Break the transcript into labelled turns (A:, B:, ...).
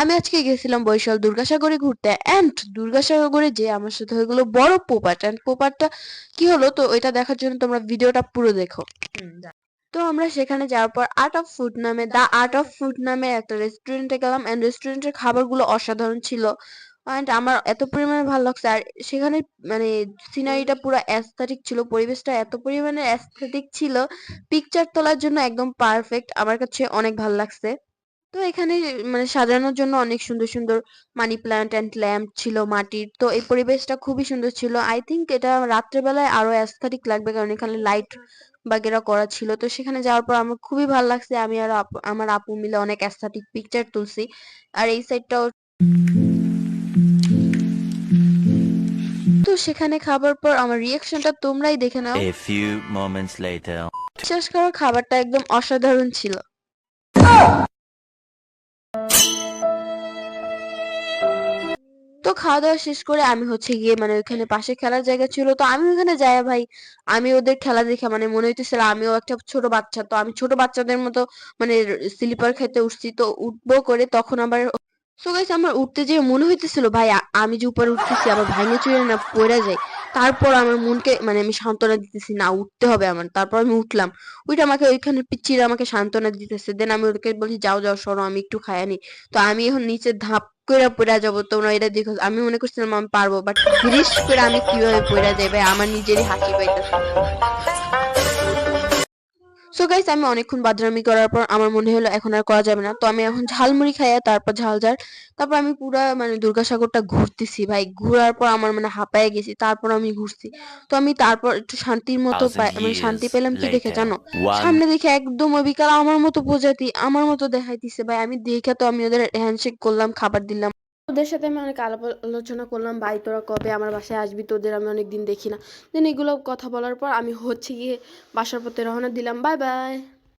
A: আমি আজকে গেছিলাম বরিশাল দুর্গাসাগরে ঘুরতে এন্ড দুর্গাসাগরে যে আমার সাথে হয়ে গেলো বড় পোপাট এন্ড পোপাটটা কি হলো তো এটা দেখার জন্য তোমরা ভিডিওটা পুরো দেখো। তো আমরা সেখানে যাওয়ার পর আর্ট অফ ফুড নামে দা আর্ট অফ ফুড নামে একটা রেস্টুরেন্টে গেলাম এন্ড রেস্টুরেন্টের খাবারগুলো অসাধারণ ছিল। এন্ড আমার এত পরিমাণে ভালো লাগছে আর সেখানে মানে সিনারিটা পুরো অ্যাস্থেটিক ছিল পরিবেশটা এত পরিমাণে অ্যাস্থেটিক ছিল। পিকচার তোলার জন্য একদম পারফেক্ট আমার কাছে অনেক ভালো লাগছে। তো এখানে মানে সাজানোর জন্য অনেক সুন্দর সুন্দর মানি প্ল্যান্ট এন্ড ল্যাম্প ছিল মাটির। তো এই পরিবেশটা খুবই সুন্দর ছিল। আই থিংক এটা রাত্রেবেলায় আরও অ্যাস্থেটিক লাগবে কারণ এখানে লাইট বাগেরা করা ছিল। তো সেখানে যাওয়ার পর আমার খুবই ভালো লাগছে। আমি আর আমার আপু মিলে অনেক অ্যাস্থেটিক পিকচার তুলছি। আর এই সাইডটাও তো সেখানে খাবার পর আমার রিয়াকশনটা তোমরাই দেখে নাও।
B: A few moments later.
A: বিশ্বাস করো খাবারটা একদম অসাধারণ ছিল। তো খাওয়া দাওয়া শেষ করে আমি হচ্ছে গিয়ে মানে ওইখানে পাশে খেলার জায়গা ছিল, তো আমি ওখানে যাই ভাই। আমি ওদের খেলা দেখে মানে মনে হইতেছিল আমিও একটা ছোট বাচ্চা, তো আমি ছোট বাচ্চাদের মতো মানে স্লিপার খেতে উঠছি, তো উঠবো করে তখন আবার সো গাইস আমার উঠতে যেয়ে মনে হইতেছিল, ভাই আমি যে উপরে উঠতেছি আবার ভাঙে চুরে না, পড়ে যাই তারপর আমার মনকে মানে আমি সান্ত্বনা দিতেছি, না, উঠতে হবে আমার। তারপর আমি উঠলাম। ওইটা আমাকে ওইখানে পিচ্চিরা আমাকে সান্ত্বনা দিতেছে। দেন আমি ওদেরকে বলছি, যাও যাও, সরো, আমি একটু খায়ানি তো আমি এখন নিচে ধাপ করে পড়া যাব, তোমরা এটা দেখো। আমি মনে করছিলাম আমি পারব বাট ফিনিশ করে আমি কীভাবে পড়া যাবে আমার নিজেরই হাসি পাইতেছে। সো গাইস আমি অনেকক্ষণ বাদরামি করার পর আমার মনে হলো এখন আর করা যাবে না। তো আমি এখন ঝালমুড়ি খাইয়া তারপর ঝালঝাড় তারপর আমি পুরা মানে দুর্গাসাগরটা ঘুরতেছি ভাই। ঘোরার পর আমার মানে হাঁপায়ে গেছি তারপর আমি ঘুরছি। তো আমি তারপর একটু শান্তির মতো পাই- মানে শান্তি পেলাম কি দেখে জানো? সামনে দেখে একদম ওই বিকাল আমার মতো প্রজাতি আমার মতো দেখাইতেছে ভাই। আমি দেখে তো আমি ওদের হ্যান্ডশেক করলাম খাবার দিলাম। ওদের সাথে আমি অনেক আলাপ আলোচনা করলাম, ভাই তোরা কবে আমার বাসায় আসবি, তোদের আমি অনেকদিন দেখি না। দেন এগুলো কথা বলার পর আমি হচ্ছে গিয়ে বাসার পথে রওনা দিলাম। Bye bye.